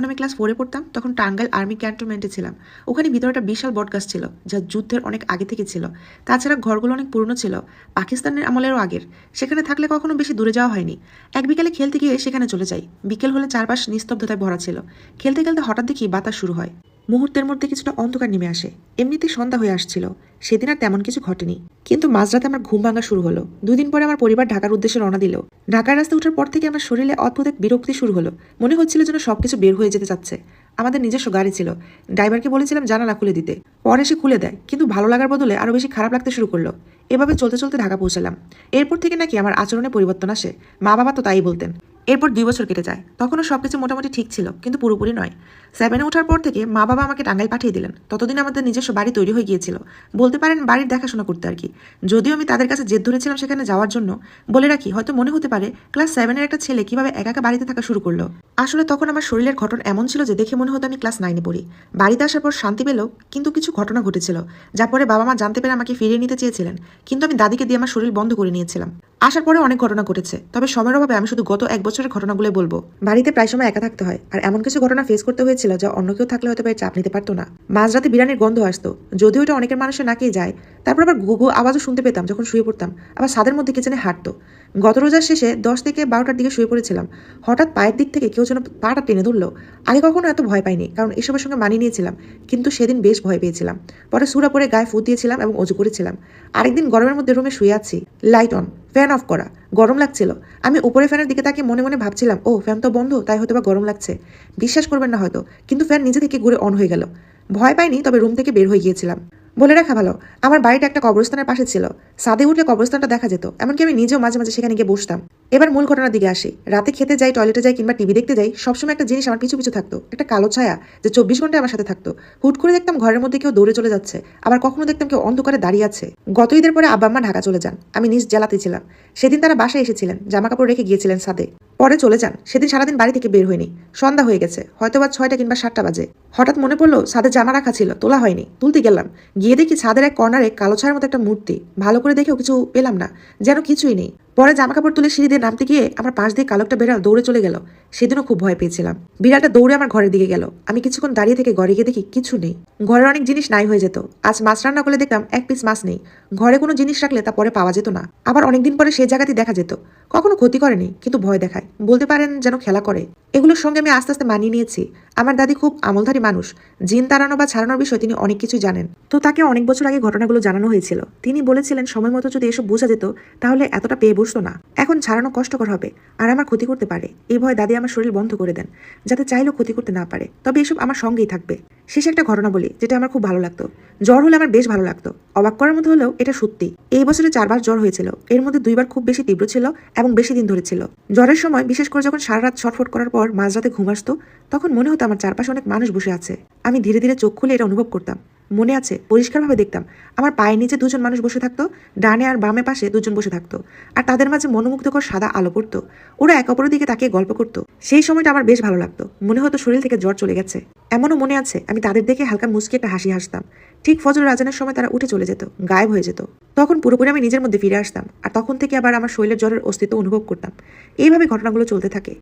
যখন আমি ক্লাস ফোরে পড়তাম, তখন টাঙ্গাইল আর্মি ক্যান্টনমেন্টে ছিলাম। ওখানে ভিতরে একটা বিশাল বটগাছ ছিল, যা যুদ্ধের অনেক আগে থেকে ছিল। তাছাড়া ঘরগুলো অনেক পুরনো ছিল, পাকিস্তানের আমলেরও আগের। সেখানে থাকলে কখনো বেশি দূরে যাওয়া হয়নি। এক বিকেলে খেলতে গিয়ে সেখানে চলে যাই। বিকেল হলে চারপাশ নিস্তব্ধতায় ভরা ছিল। খেলতে খেলতে হঠাৎ দেখি বাতাস শুরু হয়। মুহূর্তের মধ্যে কিছুটা অন্ধকার নেমে আসে। এমনিতেই সন্ধ্যা হয়ে আসছিল। সেদিন আর তেমন কিছু ঘটেনি। কিন্তু মাঝরাতে আমার ঘুম ভাঙা শুরু হলো। দুদিন পরে আমার পরিবার ঢাকার উদ্দেশ্যে রওনা দিল। ঢাকার রাস্তা ওঠার পর থেকে আমার শরীরে অদ্ভুত এক বিরক্তি শুরু হলো। মনে হচ্ছিল যেন সবকিছু বের হয়ে যেতে চাচ্ছে। আমাদের নিজস্ব গাড়ি ছিল। ড্রাইভারকে বলেছিলাম জানালা খুলে দিতে। পরে সে খুলে দেয়, কিন্তু ভালো লাগার বদলে আরও বেশি খারাপ লাগতে শুরু করল। এভাবে চলতে চলতে ঢাকা পৌঁছালাম। এরপর থেকে নাকি আমার আচরণে পরিবর্তন আসে। মা বাবা তো তাই বলতেন। এরপর দুই বছর কেটে যায়। তখনও সবকিছু মোটামুটি ঠিক ছিল, কিন্তু পুরোপুরি নয়। সেভেনে ওঠার পর থেকে মা বাবা আমাকে টাঙ্গাইল পাঠিয়ে দিলেন। ততদিন আমাদের নিজস্ব বাড়ি তৈরি হয়ে গিয়েছিল। বলতে পারেন বাড়ির দেখাশোনা করতে আর কি। যদিও আমি তাদের কাছে জেদ ধরেছিলাম সেখানে যাওয়ার জন্য, বলে রাখি, হয়তো মনে হতে পারে ক্লাস সেভেনের একটা ছেলে কীভাবে একা একা বাড়িতে থাকা শুরু করল। আসলে তখন আমার শরীরের ঘটন এমন ছিল যে দেখে মনে হতো আমি ক্লাস নাইনে পড়ি। বাড়িতে আসার পর শান্তি পেলেও কিন্তু কিছু ঘটনা ঘটেছিল, যা পরে বাবা মা জানতে পেরে আমাকে ফিরিয়ে নিতে চেয়েছিলেন। কিন্তু আমি দাদিকে দিয়ে আমার শরীর বন্ধ করে নিয়েছিলাম। আসার পরে অনেক ঘটনা ঘটেছে, তবে সময়ের অভাবে আমি শুধু গত এক বছরের ঘটনাগুলো বলব। বাড়িতে প্রায় সময় একা থাকতে হয়, আর এমন কিছু ঘটনা ফেস করতে হয়েছিল যা অন্য কেউ থাকলে হয়তো চাপ নিতে পারতো না। মাঝরাতে বিরিয়ানির গন্ধ আসতো, যদিও এটা অনেকের মানুষের নাকেই যায় তারপর আবার গুগু আওয়াজও শুনতে পেতাম যখন শুয়ে পড়তাম। আবার ছাদের মধ্যে কিচেনে হাঁটতো। গত রোজার শেষে দশ থেকে বারোটার দিকে শুয়ে পড়েছিলাম। হঠাৎ পায়ের দিক থেকে কেউ যেন পাটা টেনে ধরলো। আগে কখনো এত ভয় পাইনি, কারণ এসবের সঙ্গে মানিয়ে নিয়েছিলাম, কিন্তু সেদিন বেশ ভয় পেয়েছিলাম। পরে সুরা পরে গায়ে ফুট দিয়েছিলাম এবং অজু করেছিলাম। আরেকদিন গরমের মধ্যে রুমে শুয়ে আছি। লাইট অন ফ্যান অফ করা। গরম লাগছিল। আমি উপরে ফ্যানের দিকে তাকে মনে মনে ভাবছিলাম ও ফ্যান তো বন্ধ, তাই হয়তো বা গরম লাগছে। বিশ্বাস করবেন না হয়তো, কিন্তু ফ্যান নিজে থেকে ঘুরে অন হয়ে গেল। ভয় পাইনি, তবে রুম থেকে বের হয়ে গিয়েছিলাম। বলে রাখা ভালো। আমার বাড়িটা একটা কবরস্থানের পাশে ছিল। সাদে উঠলে কবরস্থানটা দেখা যেত, এমনকি আমি নিজেও মাঝে মাঝে সেখানে গিয়ে বসতাম। এবার মূল ঘটনার দিকে আসি। রাতে খেতে যাই, টয়লেটে যাই কিংবা টিভি দেখতে যাই, সবসময় একটা জিনিস আমার পিছু পিছু থাকতো, একটা কালো ছায়া যে চব্বিশ ঘন্টায় আমার সাথে থাকতো। হুট করে দেখতাম ঘরের মধ্যে কেউ দৌড়ে চলে যাচ্ছে, আবার কখনো দেখতাম কেউ অন্ধকারে দাঁড়িয়ে আছে। গত ঈদের পরে আব্বা আম্মা ঢাকা চলে যান। আমি নিজ জেলাতে ছিলাম। সেদিন তারা বাসায় এসেছিলেন জামা কাপড় রেখে গিয়েছিলেন সাদে পরে চলে যান। সেদিন সারাদিন বাড়ি থেকে বের হয়নি। সন্ধ্যা হয়ে গেছে। হয়তো বা ছয়টা কিংবা সাতটা বাজে। হঠাৎ মনে পড়ল, ছাদে জামা রাখা ছিল, তোলা হয়নি। তুলতে গেলাম। গিয়ে দেখি ছাদের এক কর্নারে কালো ছায়ের মতো একটা মূর্তি। ভালো করে দেখেও কিছু পেলাম না। যেন কিছুই নেই। পরে জামা কাপড় তুলে সিঁড়ি দিয়ে নামতে গিয়ে আমার পাশ দিয়ে কালো একটা বেড়াল দৌড়ে চলে গেল। সেদিনও খুব ভয় পেয়েছিলাম। বিড়ালটা দৌড়ে আমার ঘরের দিকে গেল। আমি কিছুক্ষণ দাঁড়িয়ে থেকে ঘরে গিয়ে দেখি কিছু নেই। ঘরের অনেক জিনিস নাই হয়ে যেত। আজ মাছ রান্না করলে দেখলাম এক পিস মাছ নেই। ঘরে কোনো জিনিস রাখলে তা পরে পাওয়া যেত না। আবার অনেকদিন পরে সেই জায়গাতে দেখা যেত। কখনো ক্ষতি করেনি, কিন্তু ভয় দেখায়। বলতে পারেন যেন খেলা করে। এগুলোর সঙ্গে আমি আস্তে আস্তে মানিয়ে নিয়েছি। আমার দাদি খুব আমলধারী মানুষ। জিন তাড়ানো বা ছাড়ানোর বিষয়ে তিনি অনেক কিছু জানেন। তো তাকে অনেক বছর আগে ঘটনাগুলো জানানো হয়েছিল। তিনি বলেছিলেন, সময় মতো যদি এসব বোঝা যেত, তাহলে এতটা পেয়ে বসতো না। এখন ছাড়ানো কষ্টকর হবে আর আমার ক্ষতি করতে পারে। এই ভয় দাদি আমার শরীর বন্ধ করে দেন, যাতে চাইলেও ক্ষতি করতে না পারে। তবে এসব আমার সঙ্গেই থাকবে। শেষে একটা ঘটনা বলি, যেটা আমার খুব ভালো লাগতো। জ্বর হলে আমার বেশ ভালো লাগতো। অবাক করার মতো হলেও এটা সত্যি। এই বছরে চারবার জ্বর হয়েছিল। এর মধ্যে দুইবার খুব বেশি তীব্র ছিল এবং বেশি দিন ধরে ছিল। জ্বরের সময় বিশেষ করে যখন সারা রাত ছটফট করার পর মাঝরাতে ঘুম আসতো, তখন মনে হতো আমার চারপাশে অনেক মানুষ বসে আছে। আমি ধীরে ধীরে চোখ খুলে এটা অনুভব করতাম। মনে আছে, পরিষ্কারভাবে দেখতাম, আমার পায়ের নিচে দুজন মানুষ বসে থাকতো, ডানে আর বামে পাশে দুজন বসে থাকতো, আর তাদের মাঝে মনোমুগ্ধকর সাদা আলো পড়তো। ওরা এক অপরের দিকে তাকিয়ে গল্প করতো। সেই সময়টা আমার বেশ ভালো লাগতো। মনে হতো শরীর থেকে জ্বর চলে গেছে। এমনও মনে আছে, আমি তাদের দেখে হালকা মুসকি একটা হাসি হাসতাম। ঠিক ফজর রাজানের সময় তারা উঠে চলে যেত, গায়েব হয়ে যেত। তখন পুরোপুরি আমি নিজের মধ্যে ফিরে আসতাম, আর তখন থেকে আবার আমার শরীরের জ্বরের অস্তিত্ব অনুভব করতাম। এইভাবে ঘটনাগুলো চলতে থাকে।